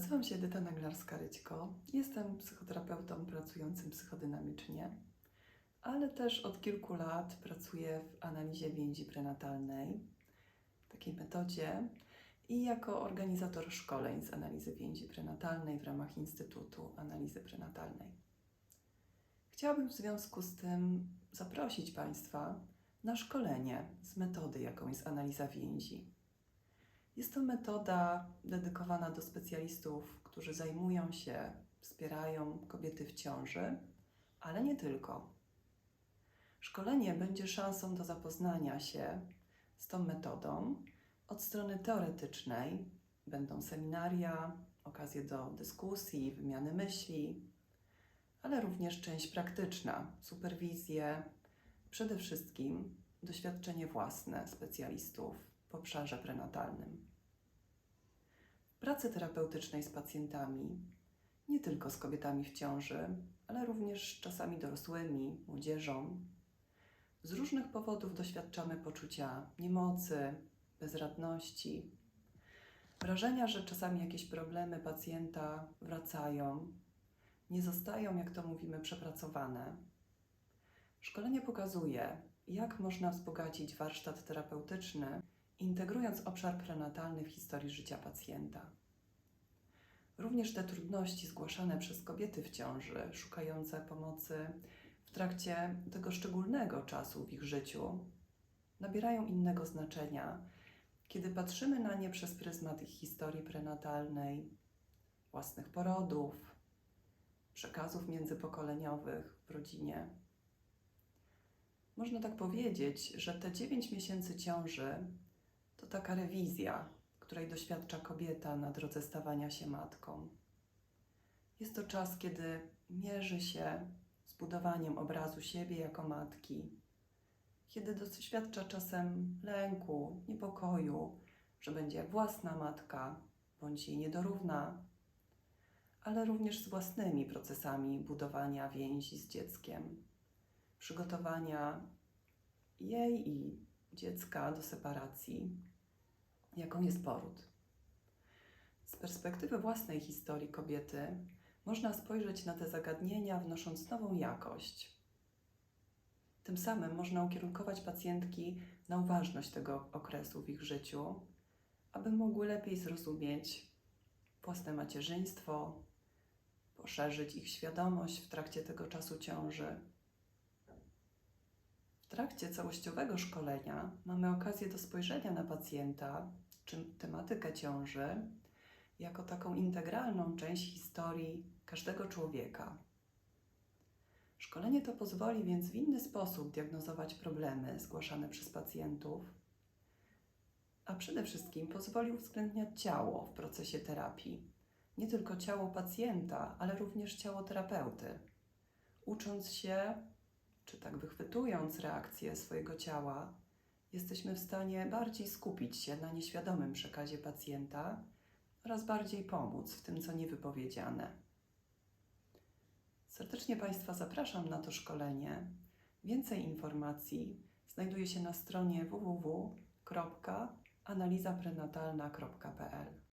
Nazywam się Edyta Naglarska-Ryćko. Jestem psychoterapeutą pracującym psychodynamicznie, ale też od kilku lat pracuję w analizie więzi prenatalnej, takiej metodzie i jako organizator szkoleń z analizy więzi prenatalnej w ramach Instytutu Analizy Prenatalnej. Chciałabym w związku z tym zaprosić Państwa na szkolenie z metody, jaką jest analiza więzi. Jest to metoda dedykowana do specjalistów, którzy zajmują się, wspierają kobiety w ciąży, ale nie tylko. Szkolenie będzie szansą do zapoznania się z tą metodą od strony teoretycznej. Będą seminaria, okazje do dyskusji, wymiany myśli, ale również część praktyczna, superwizje, przede wszystkim doświadczenie własne specjalistów w obszarze prenatalnym. W pracy terapeutycznej z pacjentami, nie tylko z kobietami w ciąży, ale również czasami dorosłymi, młodzieżą, z różnych powodów doświadczamy poczucia niemocy, bezradności, wrażenia, że czasami jakieś problemy pacjenta wracają, nie zostają, jak to mówimy, przepracowane. Szkolenie pokazuje, jak można wzbogacić warsztat terapeutyczny, integrując obszar prenatalny w historii życia pacjenta. Również te trudności zgłaszane przez kobiety w ciąży, szukające pomocy w trakcie tego szczególnego czasu w ich życiu, nabierają innego znaczenia, kiedy patrzymy na nie przez pryzmat ich historii prenatalnej, własnych porodów, przekazów międzypokoleniowych w rodzinie. Można tak powiedzieć, że te 9 miesięcy ciąży to taka rewizja, której doświadcza kobieta na drodze stawania się matką. Jest to czas, kiedy mierzy się z budowaniem obrazu siebie jako matki, kiedy doświadcza czasem lęku, niepokoju, że będzie jak własna matka bądź jej niedorówna, ale również z własnymi procesami budowania więzi z dzieckiem, przygotowania jej i dziecka do separacji, jaką jest poród. Z perspektywy własnej historii kobiety można spojrzeć na te zagadnienia, wnosząc nową jakość. Tym samym można ukierunkować pacjentki na uważność tego okresu w ich życiu, aby mogły lepiej zrozumieć własne macierzyństwo, poszerzyć ich świadomość w trakcie tego czasu ciąży. Trakcie całościowego szkolenia mamy okazję do spojrzenia na pacjenta czy tematykę ciąży jako taką integralną część historii każdego człowieka. Szkolenie to pozwoli więc w inny sposób diagnozować problemy zgłaszane przez pacjentów, a przede wszystkim pozwoli uwzględniać ciało w procesie terapii. Nie tylko ciało pacjenta, ale również ciało terapeuty. Ucząc się, czy tak wychwytując reakcje swojego ciała, jesteśmy w stanie bardziej skupić się na nieświadomym przekazie pacjenta oraz bardziej pomóc w tym, co niewypowiedziane. Serdecznie Państwa zapraszam na to szkolenie. Więcej informacji znajduje się na stronie www.analizaprenatalna.pl.